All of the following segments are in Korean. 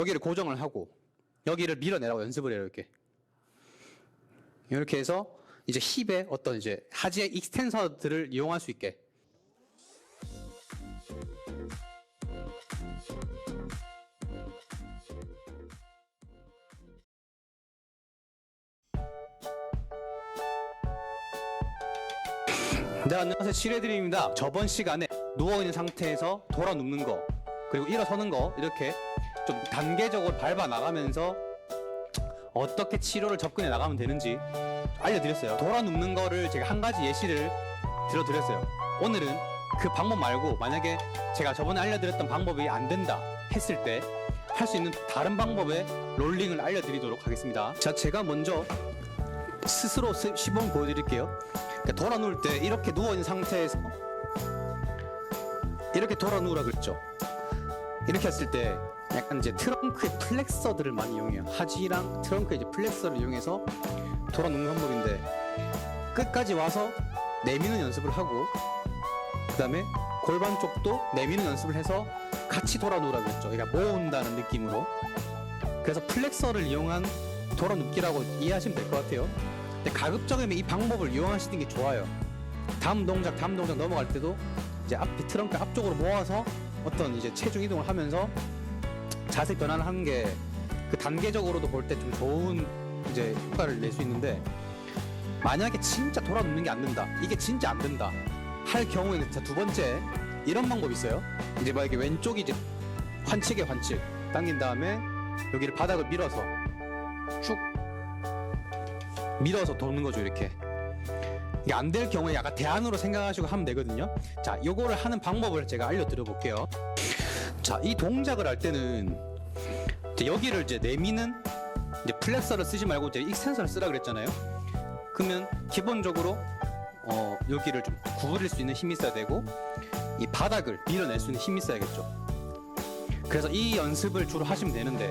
여기를 고정을 하고 여기를 밀어내라고 연습을 해요 이렇게. 이렇게 해서 이제 힙의 어떤 이제 하지의 익스텐서들을 이용할 수 있게. 네 안녕하세요. 칠해드림입니다. 저번 시간에 누워있는 상태에서 돌아 눕는 거 그리고 일어서는 거 이렇게 좀 단계적으로 밟아 나가면서 어떻게 치료를 접근해 나가면 되는지 알려드렸어요. 돌아 눕는 거를 제가 한 가지 예시를 들어드렸어요. 오늘은 그 방법 말고 만약에 제가 저번에 알려드렸던 방법이 안 된다 했을 때 할 수 있는 다른 방법의 롤링을 알려드리도록 하겠습니다. 자 제가 먼저 스스로 시- 시범 보여드릴게요. 그러니까 돌아 누울 때 이렇게 누워 있는 상태에서 이렇게 돌아 누우라 그랬죠. 이렇게 했을 때 약간 이제 트렁크의 플렉서들을 많이 이용해요. 하지랑 트렁크의 이제 플렉서를 이용해서 돌아 누는 방법인데 끝까지 와서 내미는 연습을 하고 그 다음에 골반 쪽도 내미는 연습을 해서 같이 돌아 누우라 그랬죠. 그러니까 모은다는 느낌으로. 그래서 플렉서를 이용한 돌아 눕기라고 이해하시면 될 것 같아요. 근데 가급적이면 이 방법을 이용하시는 게 좋아요. 다음 동작, 다음 동작 넘어갈 때도 이제 앞에 트렁크 앞쪽으로 모아서 어떤 이제 체중 이동을 하면서 자세 변화를 하는 게 그 단계적으로도 볼 때 좀 좋은 이제 효과를 낼 수 있는데 만약에 진짜 돌아 눕는 게 안 된다. 이게 진짜 안 된다. 할 경우에는 자, 두 번째 이런 방법이 있어요. 이제 만약에 왼쪽이 이제 환측에 환측 당긴 다음에 여기를 바닥을 밀어서 쭉 밀어서 도는 거죠 이렇게 이게 안 될 경우에 약간 대안으로 생각하시고 하면 되거든요 자 요거를 하는 방법을 제가 알려드려 볼게요 자 이 동작을 할 때는 이제 여기를 이제 내미는 이제 플렉서를 쓰지 말고 이제 익스텐서를 쓰라 그랬잖아요 그러면 기본적으로 어 여기를 좀 구부릴 수 있는 힘이 있어야 되고 이 바닥을 밀어낼 수 있는 힘이 있어야겠죠 그래서 이 연습을 주로 하시면 되는데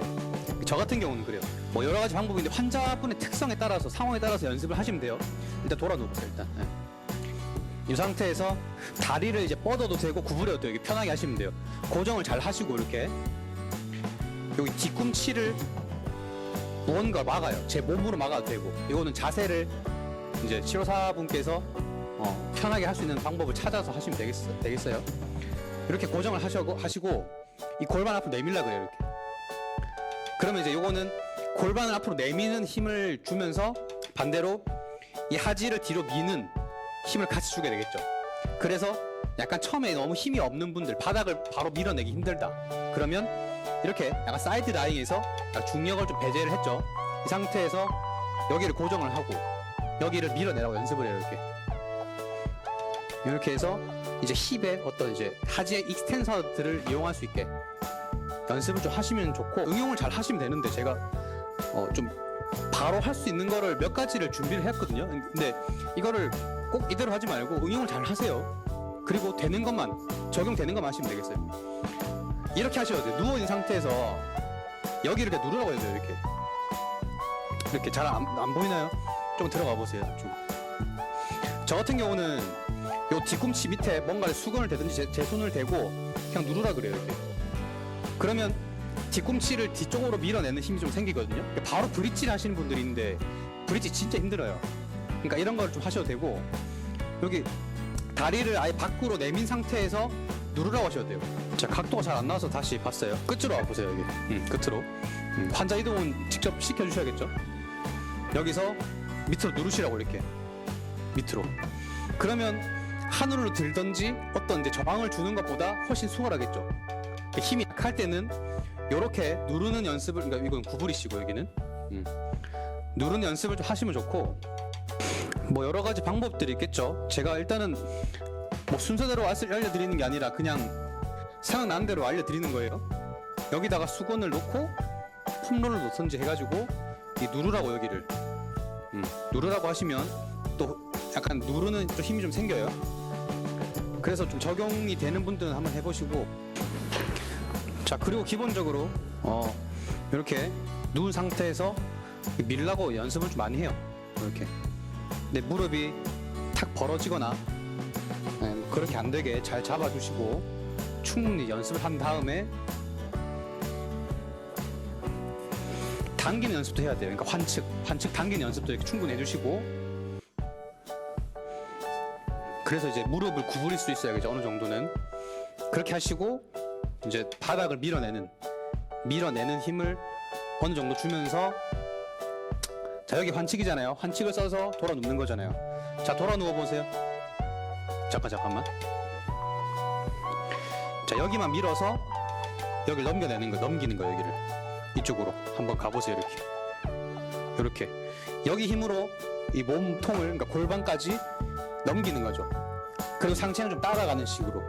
저 같은 경우는 그래요. 뭐 여러 가지 방법인데 환자분의 특성에 따라서 상황에 따라서 연습을 하시면 돼요. 일단 돌아 놓으세요 일단. 예. 이 상태에서 다리를 이제 뻗어도 되고 구부려도 되고 편하게 하시면 돼요. 고정을 잘 하시고 이렇게 여기 뒤꿈치를 무언가 막아요. 제 몸으로 막아도 되고 이거는 자세를 이제 치료사분께서 어, 편하게 할 수 있는 방법을 찾아서 하시면 되겠, 되겠어요. 이렇게 고정을 하시고 하시고 이 골반 앞으로 내밀라 그래요 이렇게. 그러면 이제 요거는 골반을 앞으로 내미는 힘을 주면서 반대로 이 하지를 뒤로 미는 힘을 같이 주게 되겠죠. 그래서 약간 처음에 너무 힘이 없는 분들 바닥을 바로 밀어내기 힘들다. 그러면 이렇게 약간 사이드 라인에서 중력을 좀 배제를 했죠. 이 상태에서 여기를 고정을 하고 여기를 밀어내라고 연습을 해요 이렇게. 이렇게 해서 이제 힙의 어떤 이제 하지의 익스텐서들을 이용할 수 있게 연습을 좀 하시면 좋고 응용을 잘 하시면 되는데 제가 어 좀 바로 할 수 있는 거를 몇 가지를 준비를 했거든요. 근데 이거를 꼭 이대로 하지 말고 응용을 잘 하세요. 그리고 되는 것만 적용되는 것만 하시면 되겠어요. 이렇게 하셔야 돼요. 누워 있는 상태에서 여기 이렇게 누르라고 해야 돼요. 이렇게 이렇게 잘 안 안 보이나요? 좀 들어가 보세요. 좀. 저 같은 경우는 요 뒤꿈치 밑에 뭔가를 수건을 대든지 제, 제 손을 대고 그냥 누르라 그래요. 이렇게. 그러면 뒤꿈치를 뒤쪽으로 밀어내는 힘이 좀 생기거든요. 바로 브릿지를 하시는 분들이 있는데 브릿지 진짜 힘들어요. 그러니까 이런 걸 좀 하셔도 되고 여기 다리를 아예 밖으로 내민 상태에서 누르라고 하셔도 돼요. 자 각도가 잘 안 나와서 다시 봤어요. 끝으로 와 보세요 여기. 음, 끝으로. 음, 환자 이동은 직접 시켜 주셔야겠죠. 여기서 밑으로 누르시라고 이렇게 밑으로. 그러면 하늘로 들던지 어떤 이제 저항을 주는 것보다 훨씬 수월하겠죠. 힘이 약할 때는 이렇게 누르는 연습을 그러니까 이건 구부리시고 여기는 음. 누르는 연습을 좀 하시면 좋고 뭐 여러 가지 방법들이 있겠죠. 제가 일단은 뭐 순서대로 알려- 알려드리는 게 아니라 그냥 생각나는 대로 알려드리는 거예요. 여기다가 수건을 놓고 폼롤을 놓던지 해가지고 이 누르라고 여기를 음, 누르라고 하시면 또 약간 누르는 좀 힘이 좀 생겨요. 그래서 좀 적용이 되는 분들은 한번 해보시고 자 그리고 기본적으로 어 이렇게 누운 상태에서 밀라고 연습을 좀 많이 해요 이렇게 근데 무릎이 탁 벌어지거나 네, 뭐 그렇게 안 되게 잘 잡아주시고 충분히 연습을 한 다음에 당기는 연습도 해야 돼요. 그러니까 환측, 환측 당기는 연습도 이렇게 충분히 해주시고 그래서 이제 무릎을 구부릴 수 있어야겠죠. 어느 정도는 그렇게 하시고 이제 바닥을 밀어내는 밀어내는 힘을 어느 정도 주면서 자 여기 환측이잖아요. 환측을 써서 돌아 눕는 거잖아요. 자 돌아 누워 보세요. 잠깐 잠깐만. 자 여기만 밀어서 여기를 넘겨내는 거 넘기는 거 여기를 이쪽으로 한번 가보세요 이렇게 이렇게 여기 힘으로 이 몸통을 그러니까 골반까지 넘기는 거죠. 그리고 상체는 좀 따라가는 식으로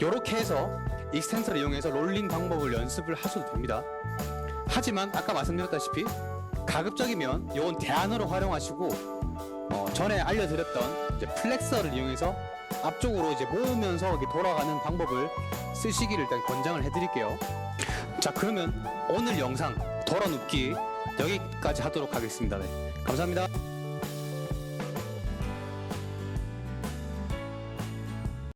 이렇게 해서 익스텐서를 이용해서 롤링 방법을 연습을 하셔도 됩니다. 하지만 아까 말씀드렸다시피 가급적이면 요건 대안으로 활용하시고 어, 전에 알려드렸던 이제 플렉서를 이용해서 앞쪽으로 이제 모으면서 이렇게 돌아가는 방법을 쓰시기를 일단 권장을 해드릴게요. 자 그러면 오늘 영상 돌아눕기 여기까지 하도록 하겠습니다. 네, 감사합니다.